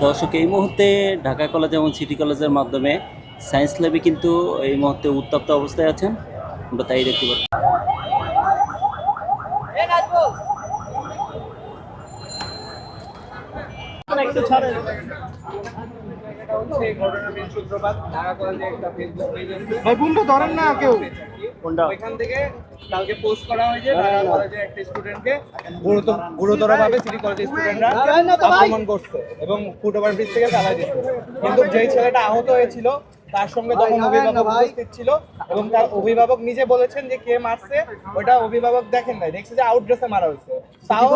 দর্শক, এই মুহূর্তে ঢাকা কলেজ এবং সিটি কলেজের মাধ্যমে সায়েন্স ল্যাবে কিন্তু এই মুহূর্তে উত্তপ্ত অবস্থায় আছেন। আমরা তাই দেখতে পাচ্ছি। ভাই ফোনটা ধরেন না কেউ। ওইখান থেকে কালকে পোস্ট করা হয়েছে ঢাকা একটা স্টুডেন্টকে গুরুতর গুরুতরভাবে সিটি কলেজের স্টুডেন্টরা আক্রমণ করছে এবং ফুট ওভার ব্রিজ থেকে চালাই দিচ্ছে। কিন্তু যেই ছেলেটা আহত হয়েছিল তার সঙ্গে তখন অভিভাবক উপস্থিত ছিল এবং তার অভিভাবক নিজে বলেছেন যে কে মারছে ওটা অভিভাবক দেখেন নাই। দেখছে যে আউট ড্রেসে মারা হয়েছে। তাও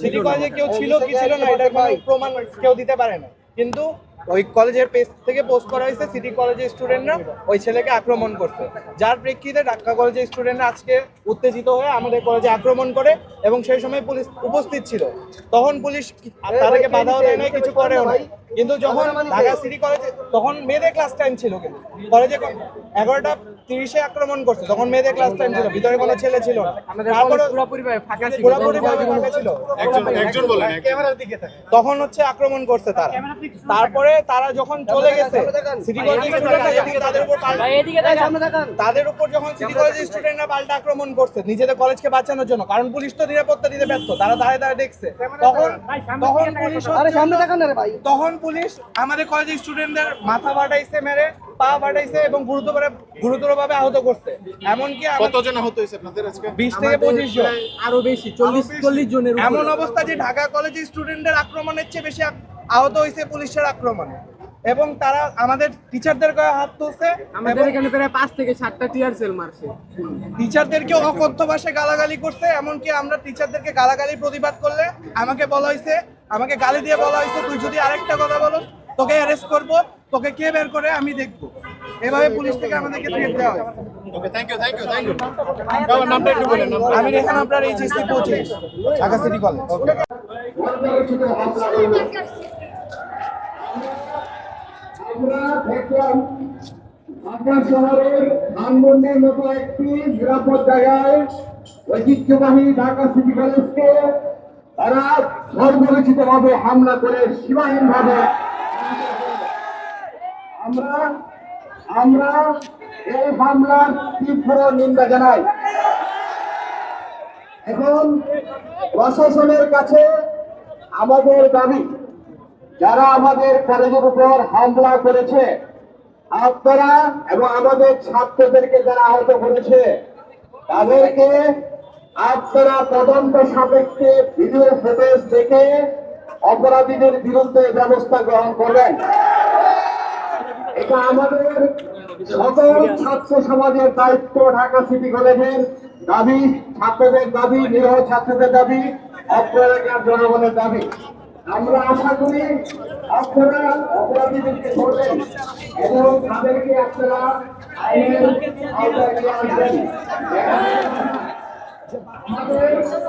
সিটি কলেজে কেউ ছিল কি ছিল না এটার কোনো প্রমাণ কেউ দিতে পারে না। কিন্তু ওই কলেজের পেজ থেকে পোস্ট করা হয়েছে সিটি কলেজের স্টুডেন্টরা ওই ছেলেকে আক্রমণ করছে। যার প্রেক্ষিতে ঢাকা কলেজের স্টুডেন্টরা আজকে উত্তেজিত হয়ে আমাদের কলেজে আক্রমণ করে এবং সেই সময় পুলিশ উপস্থিত ছিল। তখন পুলিশ তাদেরকে বাধাও দেয় নাই, কিছু করেও নাই। কিন্তু যখন ঢাকা সিটি কলেজে তখন মেয়েদের ক্লাস টাইম ছিল কিন্তু। কলেজে এগারোটা তিরিশে আক্রমণ করছে তখন মেয়েদের ক্লাস টাইম ছিল ভিতরে কোনো ছেলে ছিল তখন হচ্ছে আক্রমণ করছে তারা। তারপরে তারা যখন চলে গেছে সিটি কলেজের স্টুডেন্টরা তাদের উপর তাদের উপর যখন সিটি কলেজের স্টুডেন্টরা পাল্টা আক্রমণ করছে নিজেদের কলেজকে বাঁচানোর জন্য কারণ পুলিশ তো নিরাপত্তা দিতে ব্যস্ত তারা দাঁড়িয়ে দাঁড়িয়ে দেখছে। তখন তখন পুলিশ তখন পুলিশ আমাদের কলেজের স্টুডেন্টদের মাথা ফাটাইছে মেরে পা ফাটাইছে এবং গুরুতর গুরুতরভাবে আহত করছে। এমনকি কতজন আহত হয়েছে আপনাদের আজকে? বিশ থেকে পঁচিশ জন। আরও বেশি চল্লিশ চল্লিশ জনের এমন অবস্থা যে ঢাকা কলেজের স্টুডেন্টদের আক্রমণের চেয়ে বেশি আহত হয়েছে পুলিশের আক্রমণে। এবং তারা আমাদের টিচারদের গায়ে হাত তুলছে আমাদের এখানে প্রায় পাঁচ থেকে সাতটা টিয়ার সেল মারছে। টিচারদেরকে অকথ্য ভাষায় গালাগালি করছে এমনকি আমরা টিচারদেরকে গালাগালি প্রতিবাদ করলে আমাকে বলা হয়েছে আমাকে গালি দিয়ে বলা হয়েছে তুই যদি আরেকটা কথা বলো তোকে অ্যারেস্ট করব তোকে কে বের করে আমি দেখব। এভাবে পুলিশ থেকে আমাদেরকে থ্রেট দেওয়া হয়েছে। Thank you thank you thank you বাবার নামটা একটু বলেন আমি রেখান আপনার এই এইচএসসি পঁচিশ ঢাকা সিটি কলেজ আমরা দেখলাম ঢাকা শহরের ধানমন্ডির মতো একটি নিরাপদ জায়গায় ঐতিহ্যবাহী ঢাকা সিটি কলেজকে তারা সর্বরচিত ভাবে হামলা করে সীমাহীন ভাবে আমরা আমরা এই হামলার তীব্র নিন্দা জানাই। এখন প্রশাসনের কাছে আমাদের দাবি, যারা আমাদের কলেজের উপর হামলা করেছে, আপনারা এবং আমাদের ছাত্রদেরকে যারা আহত করেছে, তাদেরকে আপনারা তদন্ত সাপেক্ষে ভিডিও ফুটেজ দেখে অপরাধীদের বিরুদ্ধে ব্যবস্থা গ্রহণ করবেন। এটা আমাদের সকল ছাত্র সমাজের দায়িত্ব, ঢাকা সিটি কলেজের দাবি, ছাত্রদের দাবি, নিরহ ছাত্রদের দাবি অপরাধীর জনগণের দাবি। আমরা আশা করি আপনারা অপরাধীদেরকে ধরবেন এবং তাদেরকে আপনারা আইনের আওতায় নিয়ে আসবেন। আমাদের